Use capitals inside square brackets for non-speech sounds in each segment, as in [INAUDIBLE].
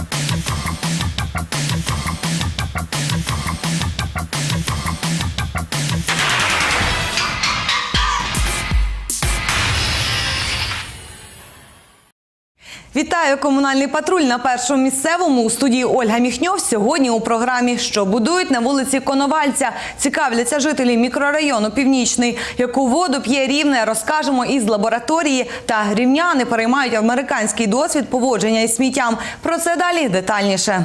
Música Вітаю комунальний патруль на першому місцевому у студії Ольга Міхньов. Сьогодні у програмі що будують на вулиці Коновальця. Цікавляться жителі мікрорайону Північний. Яку воду п'є рівне, розкажемо із лабораторії. Та рівняни переймають американський досвід поводження із сміттям. Про це далі детальніше.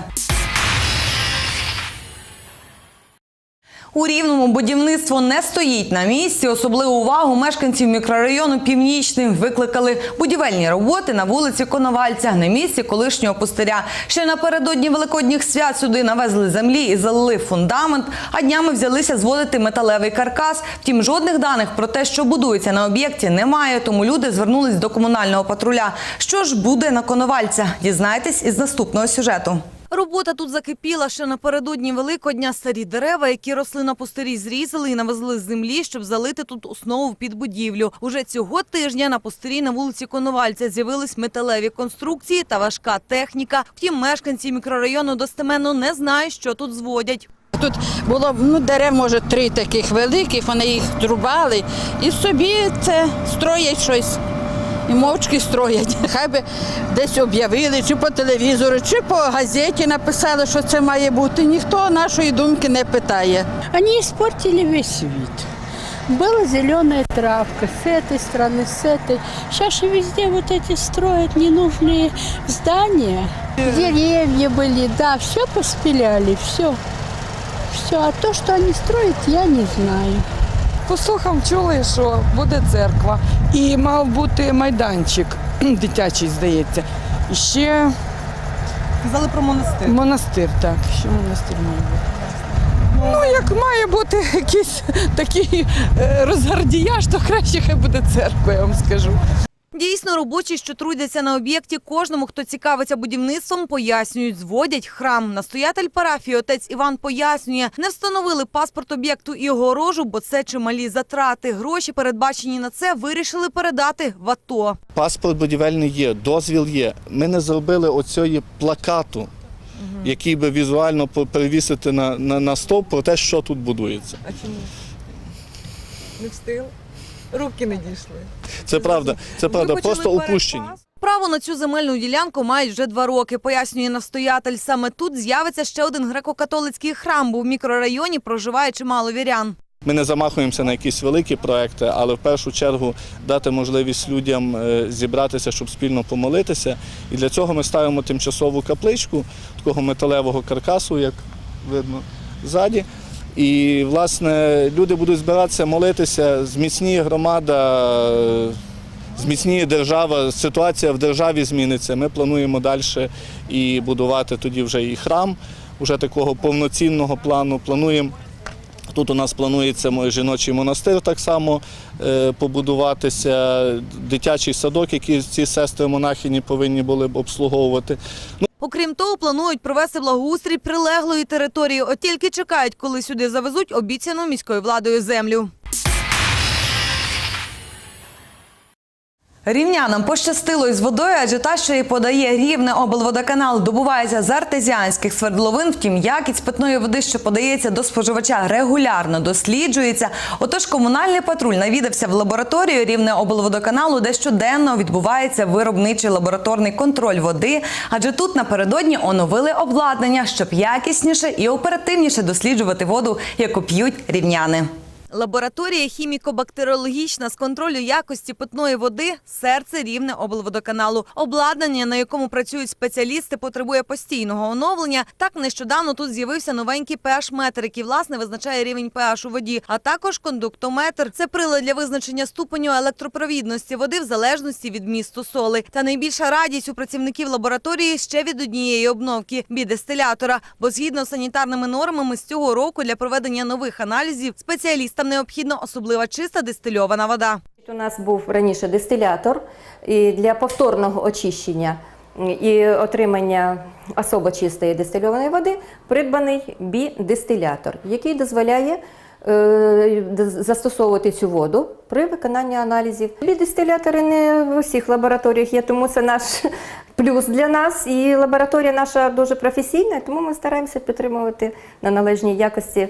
У рівному будівництво не стоїть на місці. Особливу увагу мешканців мікрорайону Північний викликали будівельні роботи на вулиці Коновальця на місці колишнього пустиря. Ще напередодні великодніх свят сюди навезли землі і залили фундамент. А днями взялися зводити металевий каркас. Втім, жодних даних про те, що будується на об'єкті, немає. Тому люди звернулись до комунального патруля. Що ж буде на Коновальця? Дізнайтесь із наступного сюжету. Робота тут закипіла ще напередодні Великодня. Старі дерева, які росли на пустирі, зрізали і навезли з землі, щоб залити тут основу під будівлю. Уже цього тижня на пустирі на вулиці Коновальця з'явились металеві конструкції та важка техніка. Втім, мешканці мікрорайону достеменно не знають, що тут зводять. Тут було ну, дерев, може, три таких великих, вони їх зрубали і собі це строять щось І мовчки строять. [LAUGHS] Хай би десь об'явили, чи по телевізору, чи по газеті написали, що це має бути. Ніхто нашої думки не питає. Они испортили весь вид. Была зеленая травка с этой стороны, с этой. Сейчас же везде вот эти строят ненужные здания. Деревья были, да, все поспиляли, все. Все, а то, что они строят, я не знаю. По слухам чули, що буде церква. І мав бути майданчик [CLEARS THROAT] дитячий, здається. І ще Казали про монастир. монастир, так. Ще монастир має бути. Ну, як має бути [LAUGHS] якийсь такий е, розгардіяж, то краще хай буде церква, я вам скажу. Дійсно, робочі, що трудяться на об'єкті, кожному, хто цікавиться будівництвом, пояснюють, зводять храм. Настоятель парафії отець Іван пояснює, не встановили паспорт об'єкту і огорожу, бо це чималі затрати. Гроші, передбачені на це, вирішили передати в АТО. Паспорт будівельний є, дозвіл є. Ми не зробили оцієї плакату, який би візуально перевісити на, на, на стовп про те, що тут будується. А чому? Не встигли? Руки не дійшли. Це правда, це правда, просто упущені. Право на цю земельну ділянку мають вже два роки, пояснює настоятель. Саме тут з'явиться ще один греко-католицький храм, бо в мікрорайоні проживає чимало вірян. Ми не замахуємося на якісь великі проекти, але в першу чергу дати можливість людям е, зібратися, щоб спільно помолитися. І для цього ми ставимо тимчасову капличку такого металевого каркасу, як видно ззаді. І, власне, люди будуть збиратися, молитися, зміцніє громада, зміцніє держава, ситуація в державі зміниться. Ми плануємо далі і будувати тоді вже і храм, вже такого повноцінного плану. Плануємо Тут у нас планується жіночий монастир так само е, побудуватися, дитячий садок, який ці сестри монахині повинні були б обслуговувати. Окрім того, планують провести благоустрій прилеглої території. От тільки чекають, коли сюди завезуть обіцяну міською владою землю. Рівнянам пощастило із водою, адже та, що її подає рівне облводоканал, добувається з артезіанських свердловин. Втім, якість питної води, що подається до споживача, регулярно досліджується. Отож, комунальний патруль навідався в лабораторію рівне облводоканалу, де щоденно відбувається виробничий лабораторний контроль води. Адже тут напередодні оновили обладнання, щоб якісніше і оперативніше досліджувати воду, яку п'ють рівняни. Лабораторія хіміко-бактеріологічна з контролю якості питної води серце рівне облводоканалу. Обладнання, на якому працюють спеціалісти, потребує постійного оновлення. Так нещодавно тут з'явився новенький pH-метр, який власне визначає рівень pH у воді, а також кондуктометр. Це прилад для визначення ступеню електропровідності води в залежності від місту соли. Та найбільша радість у працівників лабораторії ще від однієї обновки бідестилятора. Бо згідно з санітарними нормами з цього року для проведення нових аналізів спеціалістам необхідна особлива чиста дистильована вода. У нас був раніше дистилятор для повторного очищення і отримання особо чистої дистильованої води придбаний бі-дистилятор, який дозволяє е, застосовувати цю воду при виконанні аналізів. Бі-дистилятори не в усіх лабораторіях є, тому це наш [LAUGHS] плюс для нас, і лабораторія наша дуже професійна, тому ми стараємося підтримувати на належній якості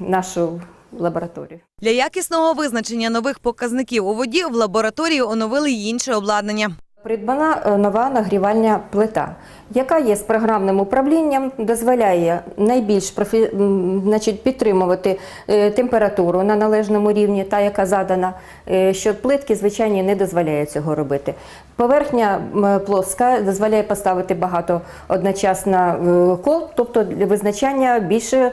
нашу лабораторію. Для якісного визначення нових показників у воді в лабораторії оновили й інше обладнання. Придбана е, нова нагрівальна плита, яка є з програмним управлінням, дозволяє найбільш профі... значить, підтримувати е, температуру на належному рівні, та яка задана, е, що плитки звичайні не дозволяє цього робити. Поверхня плоска дозволяє поставити багато одночасно кол, тобто для визначання більше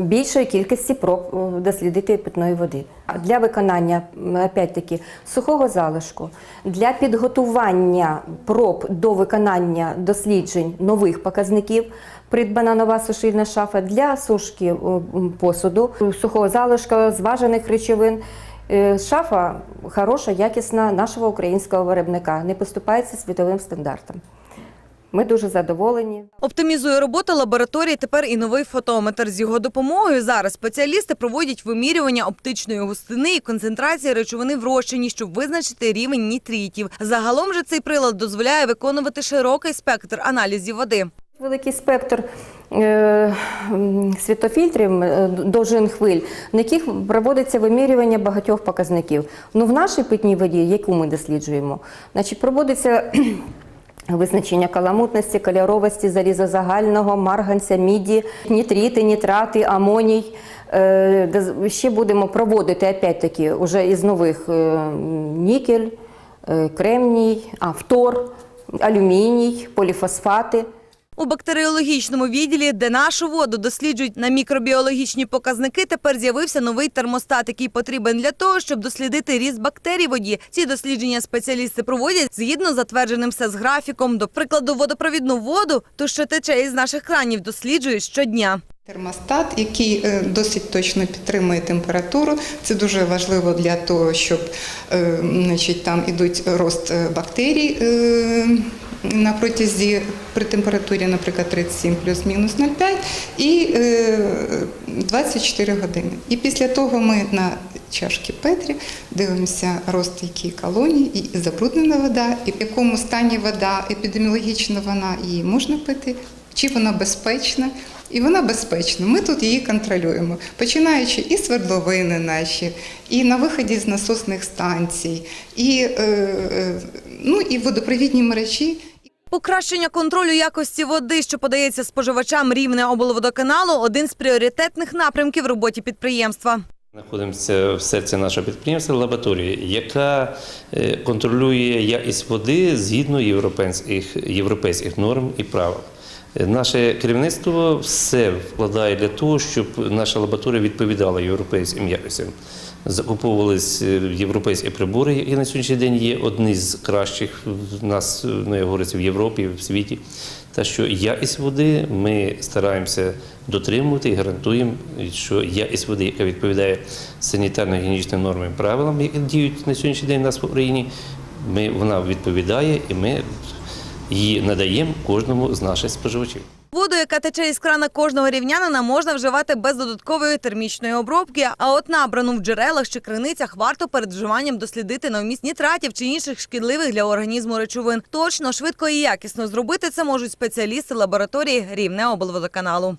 більшої кількості проб е, дослідити питної води. Для виконання опять-таки сухого залишку, для підготування проб до виконання досліджень нових показників. Придбана нова сушильна шафа для сушки е, посуду, сухого залишку, зважених речовин. Е, Шафа хороша, якісна нашого українського виробника, не поступається світовим стандартам. Ми дуже задоволені. Оптимізує роботу лабораторії тепер і новий фотометр. З його допомогою зараз спеціалісти проводять вимірювання оптичної густини і концентрації речовини в розчині, щоб визначити рівень нітритів. Загалом же цей прилад дозволяє виконувати широкий спектр аналізів води. Великий спектр е, світофільтрів, е, довжин хвиль, на яких проводиться вимірювання багатьох показників. Ну, в нашій питній воді, яку ми досліджуємо, значить, проводиться визначення каламутності, кольоровості, залізозагального, марганця, міді, нітрити, нітрати, амоній. Е, Ще будемо проводити, опять-таки, уже із нових е, нікель, е, кремній, автор, алюміній, поліфосфати. У бактеріологічному відділі, де нашу воду досліджують на мікробіологічні показники, тепер з'явився новий термостат, який потрібен для того, щоб дослідити ріст бактерій воді. Ці дослідження спеціалісти проводять згідно з затвердженим СЕС графіком. До прикладу, водопровідну воду, то що тече із наших кранів, досліджують щодня. Термостат, який е, досить точно підтримує температуру, це дуже важливо для того, щоб е, значить, там ідуть рост е, бактерій на протязі при температурі, наприклад, 37 плюс-мінус 0,5 і е, 24 години. І після того ми на чашки Петрі дивимося рост які колонії і забруднена вода, і в якому стані вода, епідеміологічно вона її можна пити, чи вона безпечна. І вона безпечна. Ми тут її контролюємо, починаючи і свердловини наші, і на виході з насосних станцій, і, е, е, ну, і водопровідні мережі. Покращення контролю якості води, що подається споживачам рівне облводоканалу, один з пріоритетних напрямків роботі підприємства. Знаходимося в серці нашого підприємства лабораторії, яка е, контролює якість води згідно європейських, європейських норм і правил. Наше керівництво все вкладає для того, щоб наша лабораторія відповідала європейським якостям. Закуповувались е, європейські прибори, які на сьогоднішній день є одні з кращих в нас, ну, як говориться, в Європі, в світі. Та що якість води ми стараємося дотримувати і гарантуємо, що якість води, яка відповідає санітарно-гігієнічним нормам і правилам, які діють на сьогоднішній день у нас в Україні, ми, вона відповідає і ми її надаємо кожному з наших споживачів. Воду, яка тече із крана кожного рівнянина, можна вживати без додаткової термічної обробки. А от набрану в джерелах чи криницях варто перед вживанням дослідити на вміст нітратів чи інших шкідливих для організму речовин. Точно, швидко і якісно зробити це можуть спеціалісти лабораторії Рівне облводоканалу.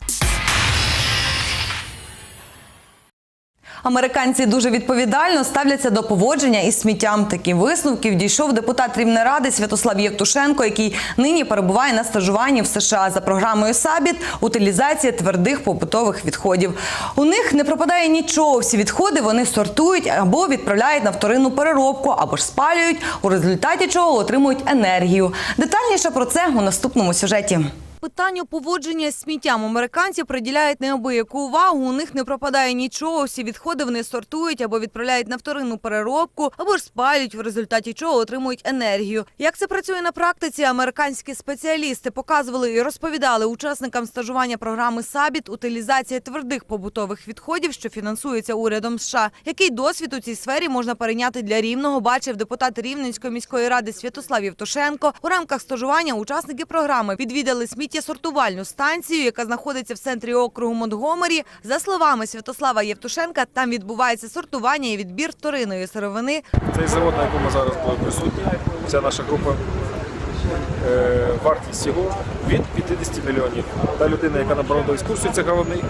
Американці дуже відповідально ставляться до поводження із сміттям. Такі висновків дійшов депутат Рівнеради Святослав Євтушенко, який нині перебуває на стажуванні в США за програмою Сабіт утилізація твердих побутових відходів. У них не пропадає нічого. Всі відходи вони сортують або відправляють на вторинну переробку, або ж спалюють, у результаті чого отримують енергію. Детальніше про це у наступному сюжеті. Питанню поводження з сміттям американці приділяють неабияку увагу. У них не пропадає нічого. Всі відходи вони сортують або відправляють на вторинну переробку, або ж спалюють, в результаті чого отримують енергію. Як це працює на практиці? Американські спеціалісти показували і розповідали учасникам стажування програми Сабіт утилізація твердих побутових відходів, що фінансується урядом США. Який досвід у цій сфері можна перейняти для рівного? Бачив депутат Рівненської міської ради Святослав Євтушенко. У рамках стажування учасники програми відвідали сміттєсортувальну станцію, яка знаходиться в центрі округу Монтгомері. За словами Святослава Євтушенка, там відбувається сортування і відбір вторинної сировини. Цей завод, на якому зараз були присутні, вся наша група е, вартість його від 50 мільйонів. Та людина, яка нам проводила екскурсію, це головний,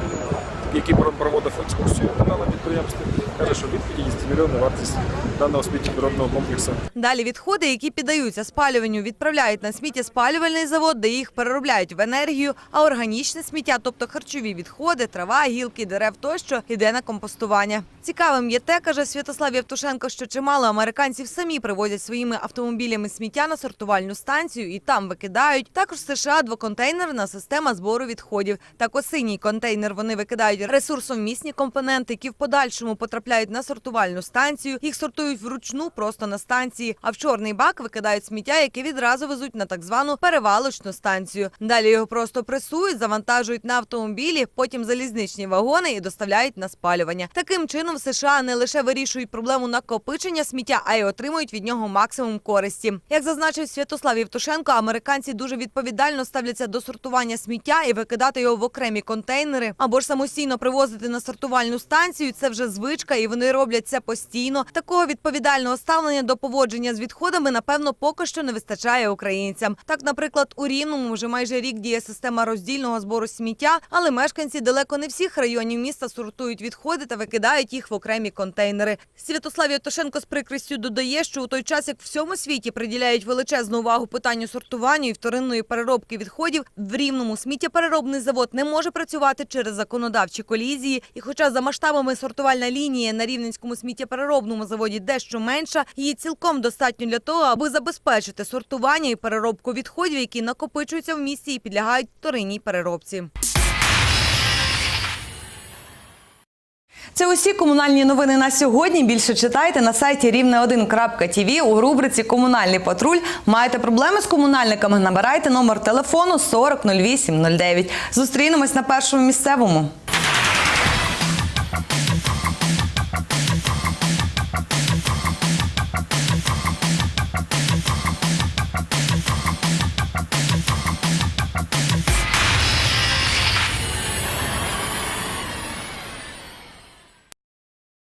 який проводив екскурсію на підприємстві, каже, що від 50 мільйонів вартість даного сміттєприробного комплексу. Далі відходи, які піддаються спалюванню, відправляють на сміттєспалювальний завод, де їх переробляють в енергію. А органічне сміття, тобто харчові відходи, трава, гілки, дерев тощо, йде на компостування. Цікавим є те, каже Святослав Євтушенко, що чимало американців самі привозять своїми автомобілями сміття на сортувальну станцію і там викидають. Також США двоконтейнерна система збору відходів. Так у контейнер вони викидають ресурсовмісні компоненти, які в подальшому потрапляють на сортувальну станцію. Їх сортують вручну просто на станції. А в чорний бак викидають сміття, яке відразу везуть на так звану перевалочну станцію. Далі його просто пресують, завантажують на автомобілі, потім залізничні вагони і доставляють на спалювання. Таким чином, в США не лише вирішують проблему накопичення сміття, а й отримують від нього максимум користі. Як зазначив Святослав Євтушенко, американці дуже відповідально ставляться до сортування сміття і викидати його в окремі контейнери або ж самостійно привозити на сортувальну станцію. Це вже звичка, і вони роблять це постійно. Такого відповідального ставлення до поводження з відходами, напевно, поки що не вистачає українцям. Так, наприклад, у Рівному вже майже рік діє система роздільного збору сміття, але мешканці далеко не всіх районів міста сортують відходи та викидають їх в окремі контейнери. Святослав Ятошенко з прикрістю додає, що у той час, як в всьому світі приділяють величезну увагу питанню сортування і вторинної переробки відходів, в Рівному сміттєпереробний завод не може працювати через законодавчі колізії. І хоча за масштабами сортувальна лінія на рівненському сміттєпереробному заводі дещо менша, її цілком достатньо для того, аби забезпечити сортування і переробку відходів, які накопичуються в місті і підлягають вторинній переробці. Це усі комунальні новини на сьогодні. Більше читайте на сайті рівне1.тв у рубриці Комунальний патруль. Маєте проблеми з комунальниками? Набирайте номер телефону 400809. Зустрінемось на першому місцевому. Thank you.